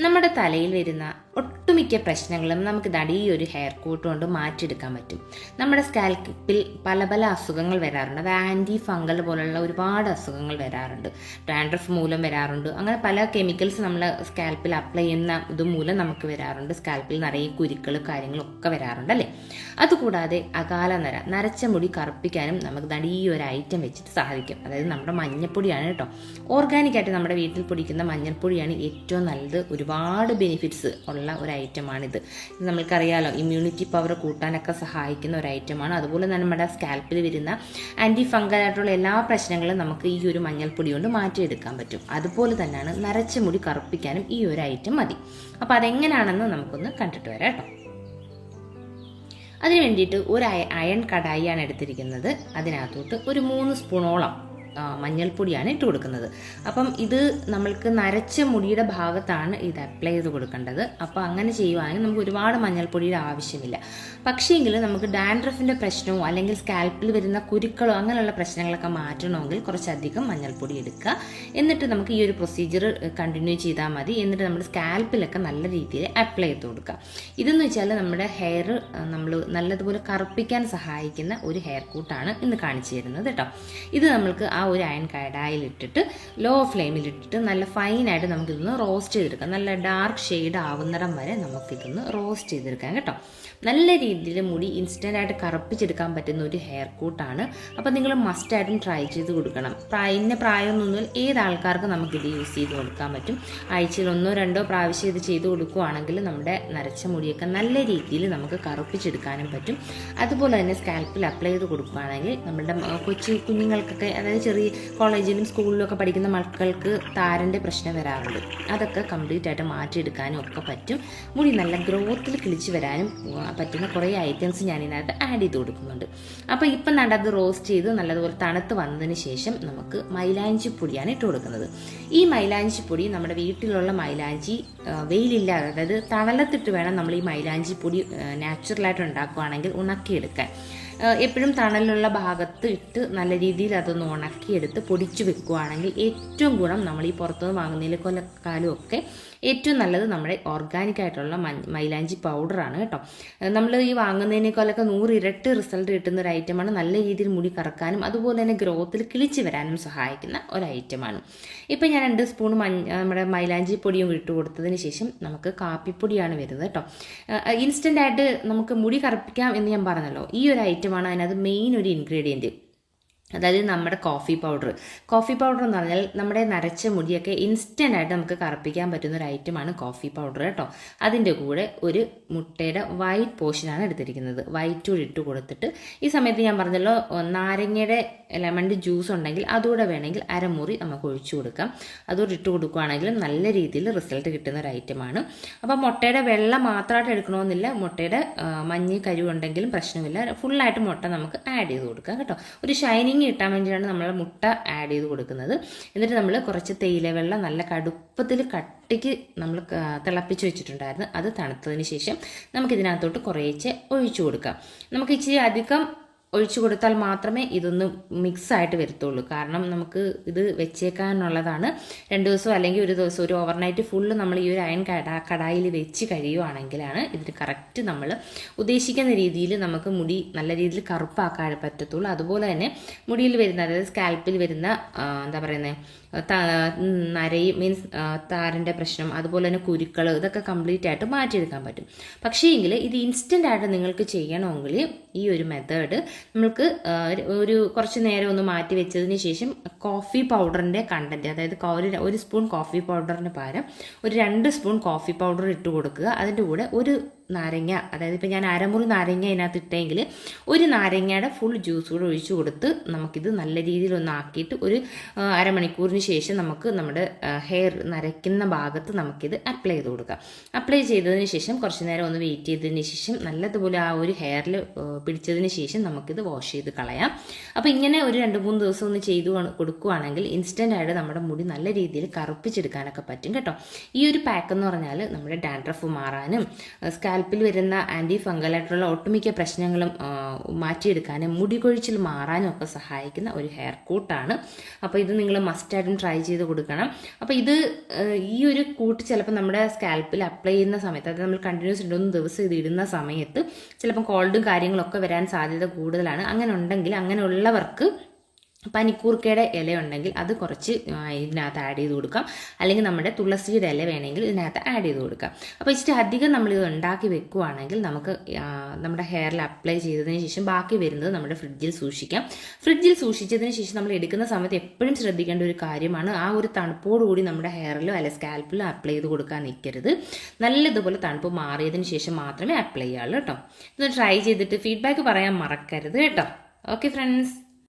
നമ്മുടെ തലയിൽ വരുന്ന ഒട്ടുമിക്ക പ്രശ്നങ്ങളും നമുക്ക് ദാ ഈ ഒരു ഹെയർ കോട്ട് കൊണ്ട് മാറ്റിയെടുക്കാൻ പറ്റും. നമ്മുടെ സ്കാൽപ്പിൽ പല പല അസുഖങ്ങൾ വരാറുണ്ട്. അത് ആന്റി ഫംഗൽ പോലുള്ള ഒരുപാട് അസുഖങ്ങൾ വരാറുണ്ട്. ഡാൻഡ്രഫ് മൂലം വരാറുണ്ട്. അങ്ങനെ പല കെമിക്കൽസ് നമ്മൾ സ്കാൽപ്പിൽ അപ്ലൈ ചെയ്യുന്ന ഇത് മൂലം നമുക്ക് വരാറുണ്ട്. സ്കാൽപ്പിൽ നിറയെ കുരുക്കൾ കാര്യങ്ങളും ഒക്കെ വരാറുണ്ട് അല്ലേ? അതുകൂടാതെ അകാല നര നരച്ച മുടി കറുപ്പിക്കാനും നമുക്ക് ദാ ഈ ഒരു ഐറ്റം വെച്ചിട്ട് സാധിക്കും അതായത് നമ്മുടെ മഞ്ഞപ്പൊടിയാണ് കേട്ടോ. ഓർഗാനിക്കായിട്ട് നമ്മുടെ വീട്ടിൽ പൊടിക്കുന്ന മഞ്ഞൾപ്പൊടിയാണ് ഏറ്റവും നല്ലത് ഒരുപാട് ബെനിഫിറ്റ്സ് ഉള്ള ഒരു ഐറ്റമാണിത്. നമ്മൾക്കറിയാലോ ഇമ്മ്യൂണിറ്റി പവർ കൂട്ടാനൊക്കെ സഹായിക്കുന്ന ഒരു ഐറ്റമാണ്. അതുപോലെ തന്നെ നമ്മുടെ സ്കാൽപ്പിൽ വരുന്ന ആന്റി ഫംഗൽ ആയിട്ടുള്ള എല്ലാ പ്രശ്നങ്ങളും നമുക്ക് ഈ ഒരു മഞ്ഞൾപ്പൊടി കൊണ്ട് മാറ്റിയെടുക്കാൻ പറ്റും. അതുപോലെ തന്നെയാണ് നരച്ച മുടി കറുപ്പിക്കാനും ഈ ഒരു ഐറ്റം മതി. അപ്പോൾ അതെങ്ങനെയാണെന്ന് നമുക്കൊന്ന് കണ്ടിട്ട് വരാം കേട്ടോ. അതിന് വേണ്ടിയിട്ട് ഒരു അയൺ കടായിയാണ് എടുത്തിരിക്കുന്നത്. അതിനകത്തോട്ട് ഒരു മൂന്ന് സ്പൂണോളം മഞ്ഞൾപ്പൊടിയാണ് ഇട്ട് കൊടുക്കുന്നത്. അപ്പം ഇത് നമ്മൾക്ക് നരച്ച മുടിയുടെ ഭാഗത്താണ് ഇത് അപ്ലൈ ചെയ്ത് കൊടുക്കേണ്ടത്. അപ്പം അങ്ങനെ ചെയ്യുവാണെങ്കിൽ നമുക്ക് ഒരുപാട് മഞ്ഞൾപ്പൊടിയുടെ ആവശ്യമില്ല. പക്ഷേങ്കിൽ നമുക്ക് ഡാൻഡ്രഫിന്റെ പ്രശ്നമോ അല്ലെങ്കിൽ സ്കാൽപ്പിൽ വരുന്ന കുരുക്കളോ അങ്ങനെയുള്ള പ്രശ്നങ്ങളൊക്കെ മാറ്റണമെങ്കിൽ കുറച്ചധികം മഞ്ഞൾപ്പൊടി എടുക്കുക. എന്നിട്ട് നമുക്ക് ഈ ഒരു പ്രൊസീജിയർ കണ്ടിന്യൂ ചെയ്താൽ മതി. എന്നിട്ട് നമ്മുടെ സ്കാൽപ്പിലൊക്കെ നല്ല രീതിയിൽ അപ്ലൈ ചെയ്ത് കൊടുക്കുക. ഇതെന്ന് വെച്ചാൽ നമ്മുടെ ഹെയർ നമ്മൾ നല്ലതുപോലെ കറുപ്പിക്കാൻ സഹായിക്കുന്ന ഒരു ഹെയർ കൂട്ടാണ് ഇന്ന് കാണിച്ചു തരുന്നത് കേട്ടോ. ഇത് നമ്മൾക്ക് ആ ഒരു അയൺ കടായിലിട്ടിട്ട് ലോ ഫ്ലെയിമിൽ ഇട്ടിട്ട് നല്ല ഫൈനായിട്ട് നമുക്കിതൊന്ന് റോസ്റ്റ് ചെയ്തെടുക്കാം. നല്ല ഡാർക്ക് ഷെയ്ഡ് ആവുന്നിടം വരെ നമുക്കിതൊന്ന് റോസ്റ്റ് ചെയ്തെടുക്കാം കേട്ടോ. നല്ല രീതിയിൽ മുടി ഇൻസ്റ്റന്റ് ആയിട്ട് കറുപ്പിച്ചെടുക്കാൻ പറ്റുന്ന ഒരു ഹെയർ കൂട്ടാണ് അപ്പോൾ നിങ്ങൾ മസ്റ്റായിട്ടും ട്രൈ ചെയ്ത് കൊടുക്കണം. പ്രായം പ്രായമൊന്നും പ്രായമൊന്നുമില്ല ഏത് ആൾക്കാർക്കും നമുക്കിത് യൂസ് ചെയ്ത് കൊടുക്കാൻ പറ്റും. ആഴ്ചയിൽ ഒന്നോ രണ്ടോ പ്രാവശ്യം ഇത് ചെയ്ത് കൊടുക്കുകയാണെങ്കിൽ നമ്മുടെ നരച്ച മുടിയൊക്കെ നല്ല രീതിയിൽ നമുക്ക് കറുപ്പിച്ചെടുക്കാനും പറ്റും. അതുപോലെ തന്നെ സ്കാൽപ്പിൽ അപ്ലൈ ചെയ്ത് കൊടുക്കുകയാണെങ്കിൽ നമ്മുടെ കൊച്ചു കുഞ്ഞുങ്ങൾക്കൊക്കെ അതായത് ചെറിയ കോളേജിലും സ്കൂളിലും ഒക്കെ പഠിക്കുന്ന മക്കൾക്ക് താരന്റെ പ്രശ്നം വരാറുണ്ട്. അതൊക്കെ കംപ്ലീറ്റ് ആയിട്ട് മാറ്റിയെടുക്കാനും ഒക്കെ പറ്റും. മുടി നല്ല ഗ്രോത്തിൽ കിളിച്ച് വരാനും പറ്റുന്ന കുറേ ഐറ്റംസ് ഞാൻ ഇതിനകത്ത് ആഡ് ചെയ്ത് കൊടുക്കുന്നുണ്ട്. അപ്പോൾ ഇപ്പം നടത് റോസ്റ്റ് ചെയ്ത് നല്ലതുപോലെ തണുത്ത് വന്നതിന് ശേഷം നമുക്ക് മൈലാഞ്ചി പൊടിയാണ് ഇട്ട് കൊടുക്കുന്നത്. ഈ മൈലാഞ്ചി പൊടി നമ്മുടെ വീട്ടിലുള്ള മൈലാഞ്ചി വെയിലില്ലാതെ അതായത് തണലത്തിട്ട് വേണം നമ്മൾ ഈ മൈലാഞ്ചി പൊടി നാച്ചുറലായിട്ട് ഉണ്ടാക്കുകയാണെങ്കിൽ ഉണക്കിയെടുക്കാൻ. എപ്പോഴും തണലുള്ള ഭാഗത്ത് ഇട്ട് നല്ല രീതിയിൽ അതൊന്ന് ഉണക്കിയെടുത്ത് പൊടിച്ചു വെക്കുകയാണെങ്കിൽ ഏറ്റവും ഗുണം നമ്മൾ ഈ പുറത്തുനിന്ന് വാങ്ങുന്നതിലേക്കൊല്ലക്കാലും ഒക്കെ ഏറ്റവും നല്ലത് നമ്മുടെ ഓർഗാനിക് ആയിട്ടുള്ള മൈലാഞ്ചി പൗഡറാണ് കേട്ടോ. നമ്മൾ ഈ വാങ്ങുന്നതിനേക്കാളൊക്കെ നൂറ് ഇരട്ടി റിസൾട്ട് കിട്ടുന്ന ഒരു ഐറ്റമാണ് നല്ല രീതിയിൽ മുടി കറക്കാനും അതുപോലെ തന്നെ ഗ്രോത്തിൽ കിളിച്ച് വരാനും സഹായിക്കുന്ന ഒരു ഐറ്റമാണ് ഇപ്പം ഞാൻ രണ്ട് സ്പൂൺ നമ്മുടെ മൈലാഞ്ചി പൊടിയും ഇട്ട് കൊടുത്തതിന് ശേഷം നമുക്ക് കാപ്പിപ്പൊടിയാണ് വരുന്നത് കേട്ടോ. ഇൻസ്റ്റന്റ് ആയിട്ട് നമുക്ക് മുടി കറപ്പിക്കാം എന്ന് ഞാൻ പറഞ്ഞല്ലോ. ഈ ഒരു ഐറ്റമാണ് അതിനകത്ത് മെയിൻ ഒരു ഇൻഗ്രീഡിയന്റ് അതായത് നമ്മുടെ കോഫി പൗഡർ കോഫി പൗഡർ എന്ന് പറഞ്ഞാൽ നമ്മുടെ നരച്ച മുടിയൊക്കെ ഇൻസ്റ്റന്റ് ആയിട്ട് നമുക്ക് കറുപ്പിക്കാൻ പറ്റുന്ന ഒരു ഐറ്റമാണ് കോഫി പൗഡർ കേട്ടോ അതിന്റെ കൂടെ ഒരു മുട്ടയുടെ വൈറ്റ് പോർഷനാണ് എടുത്തിരിക്കുന്നത്. വൈറ്റ് കൂടി ഇട്ട് കൊടുത്തിട്ട് ഈ സമയത്ത് ഞാൻ പറഞ്ഞല്ലോ നാരങ്ങയുടെ ലെമണിന്റെ ജ്യൂസ് ഉണ്ടെങ്കിൽ അതുകൂടെ വേണമെങ്കിൽ അരമുറി നമുക്ക് ഒഴിച്ചു കൊടുക്കാം. അതുകൂടി ഇട്ട് കൊടുക്കുകയാണെങ്കിൽ നല്ല രീതിയിൽ റിസൾട്ട് കിട്ടുന്ന ഒരു ഐറ്റമാണ് അപ്പോൾ മുട്ടയുടെ വെള്ളം മാത്രമായിട്ട് എടുക്കണമെന്നില്ല. മുട്ടയുടെ മഞ്ഞ് മഞ്ഞ കരു ഉണ്ടെങ്കിലും പ്രശ്നമില്ല ഫുള്ളായിട്ട് മുട്ട നമുക്ക് ആഡ് ചെയ്ത് കൊടുക്കാം കേട്ടോ. ഒരു ഷൈനിങ് കിട്ടാൻ വേണ്ടിയാണ് നമ്മൾ മുട്ട ആഡ് ചെയ്ത് കൊടുക്കുന്നത്. എന്നിട്ട് നമ്മൾ കുറച്ച് തേയില വെള്ളം നല്ല കടുപ്പത്തിൽ കട്ടിക്ക് നമ്മൾ തിളപ്പിച്ച് വെച്ചിട്ടുണ്ടായിരുന്നു. അത് തണുത്തതിന് ശേഷം നമുക്കിതിനകത്തോട്ട് കുറേശ്ശെ ഒഴിച്ചു കൊടുക്കാം. നമുക്ക് ഇച്ചിരി അധികം ഒഴിച്ചു കൊടുത്താൽ മാത്രമേ ഇതൊന്ന് മിക്സ് ആയിട്ട് വരത്തുള്ളൂ. കാരണം നമുക്ക് ഇത് വെച്ചേക്കാനുള്ളതാണ്. രണ്ട് ദിവസം അല്ലെങ്കിൽ ഒരു ദിവസം ഒരു ഓവർനൈറ്റ് ഫുള്ള് നമ്മൾ ഈ ഒരു അയൺ കട കടായിൽ വെച്ച് കഴിയുവാണെങ്കിലാണ് ഇതിന് കറക്റ്റ് നമ്മൾ ഉദ്ദേശിക്കുന്ന രീതിയിൽ നമുക്ക് മുടി നല്ല രീതിയിൽ കറുപ്പാക്കാൻ പറ്റത്തുള്ളൂ. അതുപോലെ തന്നെ മുടിയിൽ വരുന്ന അതായത് സ്കാൽപ്പിൽ വരുന്ന എന്താ പറയുന്നത് നരയും മീൻസ് താരന്റെ പ്രശ്നം അതുപോലെ തന്നെ കുരുക്കൾ ഇതൊക്കെ കംപ്ലീറ്റ് ആയിട്ട് മാറ്റിയെടുക്കാൻ പറ്റും. പക്ഷേ എങ്കിൽ ഇത് ഇൻസ്റ്റന്റ് ആയിട്ട് നിങ്ങൾക്ക് ചെയ്യണമെങ്കിൽ ഈ ഒരു മെത്തേഡ് നമ്മൾക്ക് ഒരു കുറച്ച് നേരം ഒന്ന് മാറ്റി വെച്ചതിന് ശേഷം കോഫി പൗഡറിന്റെ കണ്ടന്റ് അതായത് ഒരു ഒരു സ്പൂൺ കോഫി പൗഡറിന് പകരം ഒരു രണ്ട് സ്പൂൺ കോഫി പൗഡർ ഇട്ട് കൊടുക്കുക. അതിന്റെ കൂടെ ഒരു നാരങ്ങ അതായത് ഇപ്പം ഞാൻ അരമുറി നാരങ്ങ അതിനകത്ത് ഇട്ടെങ്കിൽ ഒരു നാരങ്ങയുടെ ഫുൾ ജ്യൂസ് കൂടെ ഒഴിച്ചു കൊടുത്ത് നമുക്കിത് നല്ല രീതിയിൽ ഒന്ന് ആക്കിയിട്ട് ഒരു അരമണിക്കൂറിന് ശേഷം നമുക്ക് നമ്മുടെ ഹെയർ നരയ്ക്കുന്ന ഭാഗത്ത് നമുക്കിത് അപ്ലൈ ചെയ്ത് കൊടുക്കാം. അപ്ലൈ ചെയ്തതിന് ശേഷം കുറച്ച് നേരം ഒന്ന് വെയിറ്റ് ചെയ്തതിന് ശേഷം നല്ലതുപോലെ ആ ഒരു ഹെയറിൽ പിടിച്ചതിന് ശേഷം നമുക്കിത് വാഷ് ചെയ്ത് കളയാം. അപ്പോൾ ഇങ്ങനെ ഒരു രണ്ട് മൂന്ന് ദിവസം ഒന്ന് ചെയ്തു കൊടുക്കുകയാണെങ്കിൽ ഇൻസ്റ്റന്റ് ആയിട്ട് നമ്മുടെ മുടി നല്ല രീതിയിൽ കറുപ്പിച്ചെടുക്കാനൊക്കെ പറ്റും കേട്ടോ. ഈ ഒരു പാക്ക് എന്ന് പറഞ്ഞാൽ നമ്മുടെ ഡാൻഡ്രഫ് മാറാനും സ്കാൽപ്പ് സ്കാൽപ്പിൽ വരുന്ന ആന്റി ഫംഗലായിട്ടുള്ള ഒട്ടുമിക്ക പ്രശ്നങ്ങളും മാറ്റിയെടുക്കാനും മുടി കൊഴിച്ചിൽ മാറാനും ഒക്കെ സഹായിക്കുന്ന ഒരു ഹെയർ കൂട്ടാണ് അപ്പോൾ ഇത് നിങ്ങൾ മസ്റ്റായിട്ടും ട്രൈ ചെയ്ത് കൊടുക്കണം. അപ്പോൾ ഇത് ഈ ഒരു കൂട്ട് ചിലപ്പോൾ നമ്മുടെ സ്കാൽപ്പിൽ അപ്ലൈ ചെയ്യുന്ന സമയത്ത് അതായത് നമ്മൾ കണ്ടിന്യൂസ് രണ്ടൊന്ന് ദിവസം ഇത് ഇടുന്ന സമയത്ത് ചിലപ്പോൾ കോൾഡും കാര്യങ്ങളൊക്കെ വരാൻ സാധ്യത കൂടുതലാണ്. അങ്ങനെ ഉണ്ടെങ്കിൽ അങ്ങനെയുള്ളവർക്ക് പനിക്കൂർക്കയുടെ ഇല ഉണ്ടെങ്കിൽ അത് കുറച്ച് ഇതിനകത്ത് ആഡ് ചെയ്ത് കൊടുക്കാം. അല്ലെങ്കിൽ നമ്മുടെ തുളസിയുടെ ഇല വേണമെങ്കിൽ ഇതിനകത്ത് ആഡ് ചെയ്ത് കൊടുക്കാം. അപ്പോൾ ഇച്ചിരി അധികം നമ്മൾ ഇത് ഉണ്ടാക്കി വെക്കുവാണെങ്കിൽ നമുക്ക് നമ്മുടെ ഹെയറിൽ അപ്ലൈ ചെയ്തതിന് ശേഷം ബാക്കി വരുന്നത് നമ്മുടെ ഫ്രിഡ്ജിൽ സൂക്ഷിക്കാം. ഫ്രിഡ്ജിൽ സൂക്ഷിച്ചതിന് ശേഷം നമ്മൾ എടുക്കുന്ന സമയത്ത് എപ്പോഴും ശ്രദ്ധിക്കേണ്ട ഒരു കാര്യമാണ് ആ ഒരു തണുപ്പോടുകൂടി നമ്മുടെ ഹെയറിലോ അല്ലെ സ്കാൽപ്പിലോ അപ്ലൈ ചെയ്ത് കൊടുക്കാൻ നിൽക്കരുത്. നല്ലതുപോലെ തണുപ്പ് മാറിയതിന് ശേഷം മാത്രമേ അപ്ലൈ ചെയ്യാവുള്ളൂ കേട്ടോ. ഇത് ട്രൈ ചെയ്തിട്ട് ഫീഡ്ബാക്ക് പറയാൻ മറക്കരുത് കേട്ടോ. Okay friends